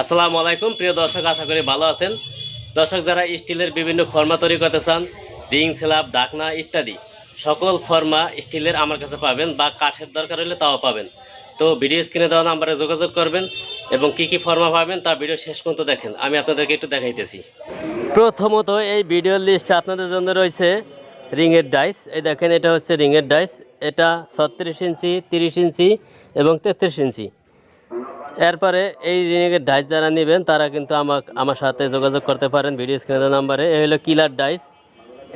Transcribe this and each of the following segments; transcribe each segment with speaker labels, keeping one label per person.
Speaker 1: আসসালামু আলাইকুম, প্রিয় দর্শক, আশা করি ভালো আছেন। দর্শক, যারা স্টিলের বিভিন্ন ফর্মা তৈরি করতে চান, রিং, স্ল্যাব, ডাকনা ইত্যাদি, সকল ফর্মা স্টিলের আমার কাছে পাবেন বা কাঠের দরকার হলে তাও পাবেন। তো ভিডিও স্ক্রিনে দেওয়া নাম্বারে যোগাযোগ করবেন এবং কি কি ফর্মা পাবেন তা ভিডিও শেষ পর্যন্ত দেখেন। আমি আপনাদেরকে একটু দেখাইতেছি। প্রথমত এই ভিডিওর লিস্টে আপনাদের জন্য রয়েছে রিংয়ের ডাইস। এই দেখেন, এটা হচ্ছে রিংয়ের ডাইস। এটা ছত্রিশ ইঞ্চি, তিরিশ ইঞ্চি এবং তেত্রিশ ইঞ্চি। এরপরে এই রিংয়ের ডাইস যারা নেবেন, তারা কিন্তু আমাকে, আমার সাথে যোগাযোগ করতে পারেন ভিডিও স্ক্রিনের নাম্বারে। এই হলো কিলার ডাইস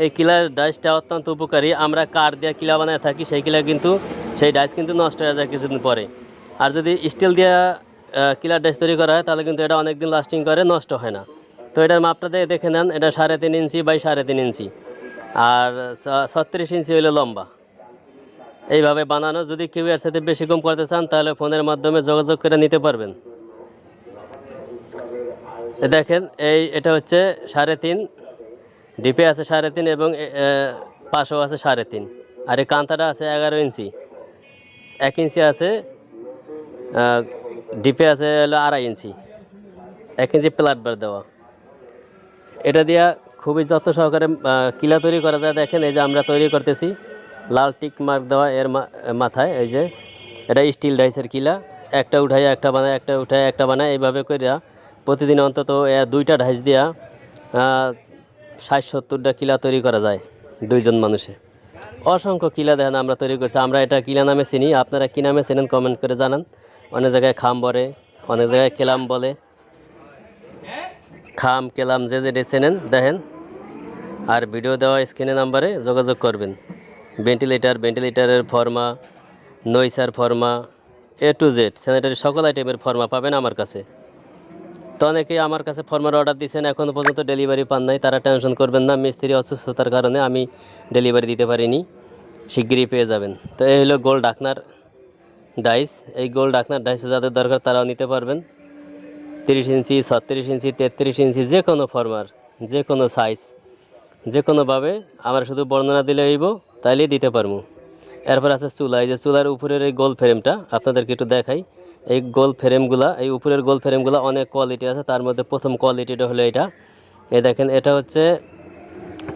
Speaker 1: এই কিলার ডাইসটা অত্যন্ত উপকারী। আমরা কাঠ দিয়ে কিলা বানায় থাকি, সেই কিলা কিন্তু, সেই ডাইস কিন্তু নষ্ট হয়ে যায় কিছুদিন পরে। আর যদি স্টিল দিয়ে কিলার ডাইস তৈরি করা হয়, তাহলে কিন্তু এটা অনেক দিন লাস্টিং করে, নষ্ট হয় না। তো এটার মাপটা দিয়ে দেখে নেন। এটা সাড়ে তিন ইঞ্চি বাই সাড়ে তিন ইঞ্চি। আর ছত্রিশ ইঞ্চি হলো লম্বা। এইভাবে বানানো যদি কেউ এর সাথে বেশি কম করতে চান, তাহলে ফোনের মাধ্যমে যোগাযোগ করে নিতে পারবেন। দেখেন, এই এটা হচ্ছে সাড়ে তিন, ডিপে আছে সাড়ে তিন এবং পাশেও আছে সাড়ে তিন। আর এই কান্তাটা আছে এগারো ইঞ্চি। এক ইঞ্চি আছে ডিপে আছে হলো আড়াই ইঞ্চি। এক ইঞ্চি প্লাট বার দেওয়া। এটা দিয়া খুবই যত্ন সহকারে কিলা তৈরি করা যায়। দেখেন, এই যে আমরা তৈরি করতেছি। লাল টিক মার্ক দেওয়া এর মাথায়, এই যে, এটা স্টিল ডাইসের কিলা, একটা উঠাই একটা বানায়, একটা উঠাই একটা বানায়, এইভাবে করিয়া প্রতিদিন অন্তত দুইটা ঢাইস দিয়া ষাট সত্তরটা কিলা তৈরি করা যায় দুইজন মানুষে। অসংখ্য কিলা দেখেন আমরা তৈরি করছি। আমরা এটা কিলা নামে চিনি। আপনারা কী নামে চেনেন কমেন্ট করে জানান। অনেক জায়গায় খাম বলে, অনেক জায়গায় কেলাম বলে। খাম, কেলাম যে যে চেনেন, দেখেন। আর ভিডিও দেওয়া স্ক্রিনে নাম্বারে যোগাযোগ করবেন। ভেন্টিলেটার ভেন্টিলেটারের pharma নইসার pharma A to Z sanitary সকল আইটেমের ফর্মা পাবেন আমার কাছে। তো অনেকেই আমার কাছে ফর্মার অর্ডার দিচ্ছেন এখনও পর্যন্ত ডেলিভারি পান নাই, তারা টেনশন করবেন না, মিস্ত্রি অসুস্থতার কারণে আমি ডেলিভারি দিতে পারিনি, শিগগিরই পেয়ে যাবেন। তো এই হলো গোল ডাকনার ডাইস এই গোল ডাকনার ডাইসে যাদের দরকার তারাও নিতে পারবেন। তিরিশ ইঞ্চি, ছত্রিশ ইঞ্চি, তেত্রিশ ইঞ্চি যে কোনো ফর্মার যে কোনো সাইজ যে কোনোভাবে আমরা শুধু বর্ণনা দিলে হইব। তাইলেই দিতে পারব এরপর আছে চুলা। এই যে চুলার উপরের এই গোল ফ্রেমটা, আপনাদেরকে একটু দেখাই। এই গোল ফ্রেমগুলা, এই উপরের গোল ফ্রেমগুলা অনেক কোয়ালিটি আছে। তার মধ্যে প্রথম কোয়ালিটিটা হলো এটা। এই দেখেন, এটা হচ্ছে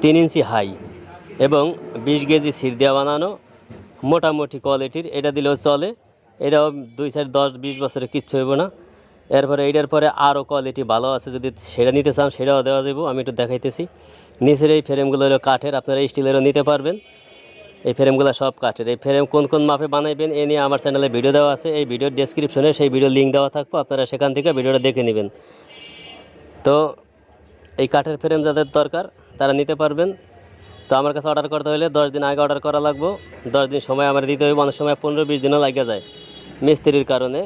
Speaker 1: তিন ইঞ্চি হাই এবং বিশ কেজি সিট দেওয়া বানানো মোটামুটি কোয়ালিটির এটা দিলেও চলে। এটাও দুই সাইড দশ বিশ বছরে কিচ্ছু হইব না। এরপরে এইটার পরে আরও কোয়ালিটি ভালো আছে। যদি সেটা নিতে চান, সেটাও দেওয়া যাব আমি একটু দেখাইতেছি। নিচের এই ফ্রেমগুলো হলো কাঠের। আপনারা স্টিলেরও নিতে পারবেন। এই ফ্রেমগুলো সব কাঠের। এই ফ্রেম কোন কোন মাপে বানাইবেন, এ নিয়ে আমার চ্যানেলে ভিডিও দেওয়া আছে। এই ভিডিওর ডেসক্রিপশনে সেই ভিডিও লিঙ্ক দেওয়া থাকব, আপনারা সেখান থেকে ভিডিওটা দেখে নেবেন। তো এই কাঠের ফ্রেম যাদের দরকার, তারা নিতে পারবেন। তো আমার কাছে অর্ডার করতে হলে দশ দিন আগে অর্ডার করা লাগবো। দশ দিন সময় আমার দিতে হবে অনেক সময় পনেরো বিশ দিনও লাগিয়ে যায়। মিস্ত্রির কারণে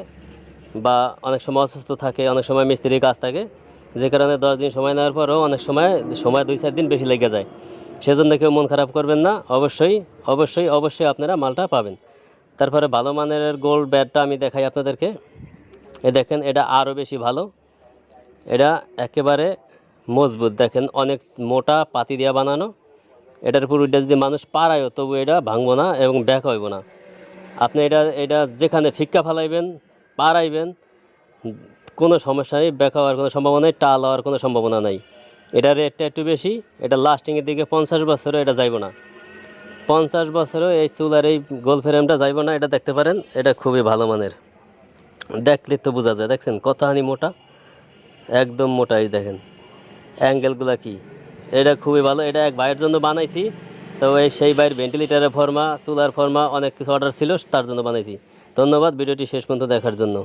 Speaker 1: বা অনেক সময় অসুস্থ থাকে, অনেক সময় মিস্ত্রির কাজ থাকে। যে কারণে দশ দিন সময় নেওয়ার পরও অনেক সময় সময় দুই চার দিন বেশি লেগে যায়। সেজন্য কেউ মন খারাপ করবেন না। অবশ্যই অবশ্যই অবশ্যই আপনারা মালটা পাবেন। তারপরে ভালো মানের গোল্ড ব্যাটটা আমি দেখাই আপনাদেরকে। এ দেখেন, এটা আরও বেশি ভালো। এটা একেবারে মজবুত। দেখেন, অনেক মোটা পাতি দিয়া বানানো। এটার উপর যদি মানুষ পারায়ও তবু এটা ভাঙবো না এবং ব্যাক হইব না। আপনি এটা এটা যেখানে ফিক্কা ফালাইবেন পারাইবেন কোনো সমস্যা নেই। ব্যাক হওয়ার কোনো সম্ভাবনা নেই, টাল হওয়ার কোনো সম্ভাবনা নাই। এটার রেটটা একটু বেশি, এটা লাস্টিংয়ের দিকে পঞ্চাশ বছরও এটা যাইব না। পঞ্চাশ বছরও এই চুলার এই গোল ফ্রেমটা যাইব না, এটা দেখতে পারেন, এটা খুবই ভালো মানের। দেখলে তো বোঝা যায়, দেখছেন কতখানি মোটা? একদম মোটা এই দেখেন অ্যাঙ্গেলগুলো কি? এটা খুবই ভালো, এটা এক ভাইয়ের জন্য বানাইছি, তো এই সেই ভাইয়ের ভেন্টিলেটারের ফর্মা চুলার ফর্মা অনেক কিছু অর্ডার ছিল, তার জন্য বানাইছি। ধন্যবাদ, ভিডিওটি শেষ পর্যন্ত দেখার জন্য।